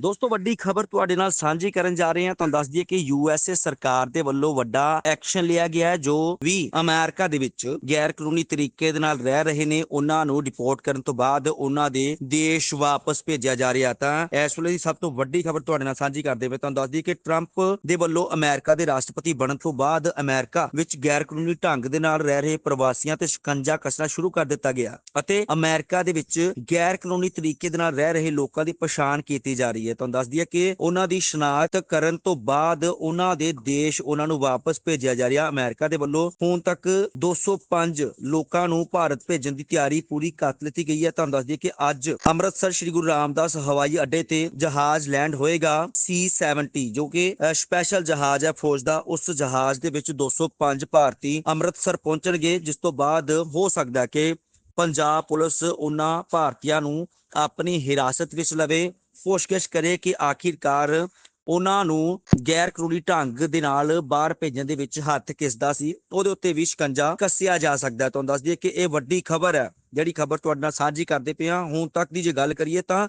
ਦੋਸਤੋ, ਵੱਡੀ ਖਬਰ ਤੁਹਾਡੇ ਨਾਲ ਸਾਂਝੀ ਕਰਨ ਜਾ ਰਹੇ ਹਾਂ। ਤੁਹਾਨੂੰ ਦੱਸ ਦਈਏ ਕਿ ਯੂਐਸਏ ਸਰਕਾਰ ਦੇ ਵੱਲੋਂ ਵੱਡਾ ਐਕਸ਼ਨ ਲਿਆ ਗਿਆ ਹੈ, ਜੋ ਵੀ ਅਮਰੀਕਾ ਦੇ ਵਿੱਚ ਗੈਰ ਕਾਨੂੰਨੀ ਤਰੀਕੇ ਦੇ ਨਾਲ ਰਹਿ ਰਹੇ ਨੇ, ਉਹਨਾਂ ਨੂੰ ਡਿਪੋਰਟ ਕਰਨ ਤੋਂ ਬਾਅਦ ਉਹਨਾਂ ਦੇ ਦੇਸ਼ ਵਾਪਸ ਭੇਜਿਆ ਜਾ ਰਿਹਾ। ਤਾਂ ਇਸ ਵੇਲੇ ਦੀ ਸਭ ਤੋਂ ਵੱਡੀ ਖਬਰ ਤੁਹਾਡੇ ਨਾਲ ਸਾਂਝੀ ਕਰਦੇ ਪਏ ਤੁਹਾਨੂੰ ਦੱਸ ਦਈਏ ਕਿ ਟਰੰਪ ਦੇ ਵੱਲੋਂ ਅਮਰੀਕਾ ਦੇ ਰਾਸ਼ਟਰਪਤੀ ਬਣਨ ਤੋਂ ਬਾਅਦ ਅਮਰੀਕਾ ਵਿੱਚ ਗੈਰ ਕਾਨੂੰਨੀ ਢੰਗ ਦੇ ਨਾਲ ਰਹਿ ਰਹੇ ਪ੍ਰਵਾਸੀਆਂ ਤੇ ਸ਼ਿਕੰਜਾ ਕੱਸਣਾ ਸ਼ੁਰੂ ਕਰ ਦਿੱਤਾ ਗਿਆ ਅਤੇ ਅਮਰੀਕਾ ਦੇ ਵਿੱਚ ਗੈਰ ਕਾਨੂੰਨੀ ਤਰੀਕੇ ਦੇ ਨਾਲ ਰਹਿ ਰਹੇ ਲੋਕਾਂ ਦੀ ਪਛਾਣ ਕੀਤੀ ਜਾ ਰਹੀ ਹੈ। ਤੁਹਾਨੂੰ ਦੱਸ ਦਈਏ ਕਿ ਉਹਨਾਂ ਦੀ ਸ਼ਨਾਖਤ ਕਰਨ ਤੋਂ ਬਾਅਦ ਉਹਨਾਂ ਦੇ ਦੇਸ਼ ਉਹਨਾਂ ਨੂੰ ਵਾਪਸ ਭੇਜਿਆ ਜਾ ਰਿਹਾ। ਅਮਰੀਕਾ ਦੇ ਵੱਲੋਂ ਹੁਣ ਤੱਕ 205 ਲੋਕਾਂ ਨੂੰ ਭਾਰਤ ਭੇਜਣ ਦੀ ਤਿਆਰੀ ਪੂਰੀ ਕਰ ਲਿੱਤੀ ਗਈ ਹੈ। ਤੁਹਾਨੂੰ ਦੱਸ ਦਈਏ ਕਿ ਅੱਜ ਅੰਮ੍ਰਿਤਸਰ ਸ੍ਰੀ ਗੁਰੂ ਰਾਮਦਾਸ ਹਵਾਈ ਅੱਡੇ ਤੇ ਜਹਾਜ਼ ਲੈਂਡ ਹੋਏਗਾ C70 ਜੋ ਕਿ ਸਪੈਸ਼ਲ ਜਹਾਜ਼ ਹੈ ਫੌਜ ਦਾ। ਉਸ ਜਹਾਜ਼ ਦੇ ਵਿੱਚ 205 ਭਾਰਤੀ ਅੰਮ੍ਰਿਤਸਰ ਪਹੁੰਚਣਗੇ, ਜਿਸ ਤੋਂ ਬਾਅਦ ਹੋ ਸਕਦਾ ਕਿ ਪੰਜਾਬ ਪੁਲਿਸ ਉਹਨਾਂ ਭਾਰਤੀਆਂ ਨੂੰ ਆਪਣੀ ਹਿਰਾਸਤ ਵਿੱਚ ਲਵੇ ਪੁੱਛਗਿੱਛ ਕਰੇ ਕਿ ਆਖਿਰਕਾਰ ਉਹਨਾਂ ਨੂੰ ਗੈਰ ਕਾਨੂੰਨੀ ਢੰਗ ਦੇ ਨਾਲ ਬਾਹਰ ਭੇਜਣ ਦੇ ਵਿੱਚ ਹੱਥ ਕਿਸਦਾ ਸੀ। ਉਹਦੇ ਉੱਤੇ ਵੀ ਸ਼ਿਕੰਜਾ ਕੱਸਿਆ ਜਾ ਸਕਦਾ ਤੁਹਾਨੂੰ ਦੱਸ ਦਈਏ ਕਿ ਇਹ ਵੱਡੀ ਖਬਰ ਹੈ। ਜਿਹੜੀ ਖਬਰ ਤੁਹਾਡੇ ਨਾਲ ਸਾਂਝੀ ਕਰਦੇ ਪਏ ਹਾਂ। ਹੁਣ ਤੱਕ ਦੀ ਜੇ ਗੱਲ ਕਰੀਏ ਤਾਂ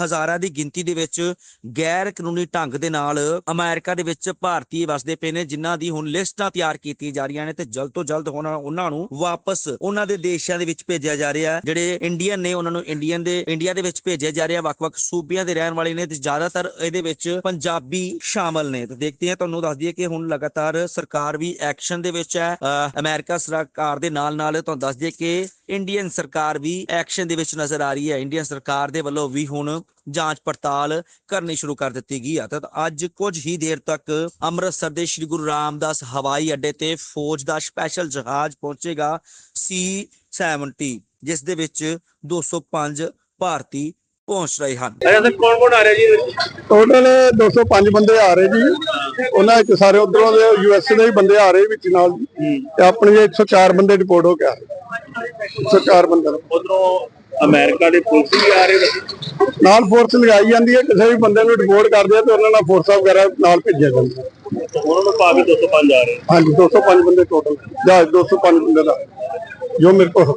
ਹਜ਼ਾਰਾਂ ਦੀ ਗਿਣਤੀ ਦੇ ਵਿੱਚ ਗੈਰ ਕਾਨੂੰਨੀ ਢੰਗ ਦੇ ਨਾਲ ਅਮਰੀਕਾ ਦੇ ਵਿੱਚ ਭਾਰਤੀ ਵਸਦੇ ਪਏ ਨੇ ਜਿਨ੍ਹਾਂ ਦੀ ਹੁਣ ਲਿਸਟਾਂ ਤਿਆਰ ਕੀਤੀਆਂ ਜਾ ਰਹੀਆਂ ਨੇ ਤੇ ਜਲਦ ਤੋਂ ਜਲਦ ਹੁਣ ਉਹਨਾਂ ਨੂੰ ਵਾਪਸ ਉਹਨਾਂ ਦੇ ਦੇਸ਼ਾਂ ਦੇ ਵਿੱਚ ਭੇਜਿਆ ਜਾ ਰਿਹਾ ਜਿਹੜੇ ਇੰਡੀਅਨ ਨੇ ਉਹਨਾਂ ਨੂੰ ਇੰਡੀਅਨ ਦੇ ਇੰਡੀਆ ਦੇ ਵਿੱਚ ਭੇਜਿਆ ਜਾ ਰਿਹਾ ਵੱਖ-ਵੱਖ ਸੂਬਿਆਂ ਦੇ ਰਹਿਣ ਵਾਲੇ ਨੇ ਤੇ ਜ਼ਿਆਦਾਤਰ ਇਹਦੇ ਵਿੱਚ ਪੰਜਾਬੀ ਸ਼ਾਮਲ ਨੇ। ਤੇ ਦੇਖਦੇ ਹਾਂ ਤੁਹਾਨੂੰ ਦੱਸ ਦਈਏ ਕਿ ਹੁਣ ਲਗਾਤਾਰ ਸਰਕਾਰ ਵੀ ਐਕਸ਼ਨ ਦੇ ਵਿੱਚ ਹੈ। ਅ, ਅਮਰੀਕਾ ਸਰਕਾਰ ਦੇ ਨਾਲ ਨਾਲ ਤੁਹਾਨੂੰ ਦੱਸ ਦਈਏ ਕਿ ਇੰਡੀਅਨ ਸਰਕਾਰ ਵੀ ਐਕਸ਼ਨ ਦੇ ਵਿੱਚ ਨਜ਼ਰ ਆ ਰਹੀ ਹੈ। ਇੰਡੀਅਨ ਸਰਕਾਰ ਦੇ ਵੱਲੋਂ ਵੀ ਹੁਣ ਜਾਂਚ ਪੜਤਾਲ ਕਰਨੀ ਸ਼ੁਰੂ ਕਰ ਦਿੱਤੀ ਗਈ ਆ। ਤਾਂ ਅੱਜ ਕੁਝ ਹੀ ਦੇਰ ਤੱਕ ਅੰਮ੍ਰਿਤਸਰ ਦੇ ਸ੍ਰੀ ਗੁਰੂ ਰਾਮਦਾਸ ਹਵਾਈ ਅੱਡੇ ਤੇ ਫੌਜ ਦਾ ਸਪੈਸ਼ਲ ਜਹਾਜ਼ ਪਹੁੰਚੇਗਾ C70 ਜਿਸ ਦੇ ਵਿੱਚ 205 ਭਾਰਤੀ ਪਹੁੰਚ ਰਹੇ ਹਨ। ਅੱਛਾ ਸਰ ਕੌਣ ਕੌਣ ਆ ਰਿਹਾ ਜੀ? ਟੋਟਲ 205 ਬੰਦੇ ਆ ਰਹੇ ਜੀ। ਉਹਨਾਂ ਵਿੱਚ ਸਾਰੇ ਉਧਰੋਂ ਦੇ ਯੂਐਸ ਦੇ ਵੀ ਬੰਦੇ ਆ ਰਹੇ ਵਿੱਚ ਨਾਲ। ਤੇ ਆਪਣੇ ਜੇ 104 ਬੰਦੇ ਰਿਪੋਰਟ ਹੋ ਗਿਆ 104 ਬੰਦੇ ਨੂੰ। ਉੱਧਰੋਂ ਅਮਰੀਕਾ ਦੇ ਪੁਲਿਸ ਵੀ ਆ ਰਹੇ ਨੇ। ਨਾਲ ਫੋਰਸ ਲਗਾਈ ਜਾਂਦੀ ਹੈ ਕਿਸੇ ਵੀ ਬੰਦੇ ਨੂੰ ਰਿਪੋਰਟ ਕਰਦੇ ਆ ਤੇ ਉਹਨਾਂ ਨਾਲ ਫੋਰਸਾਂ ਵਗੈਰਾ ਨਾਲ ਭੇਜਿਆ ਜਾਂਦਾ। ਉਹਨਾਂ ਨੂੰ ਪਾ ਕੇ 205 ਆ ਰਹੇ ਹਾਂਜੀ 205 ਬੰਦੇ ਟੋਟਲ ਜਹਾਜ਼ 205 ਬੰਦੇ ਦਾ। ਜੋ ਮੇਰੇ ਕੋਲ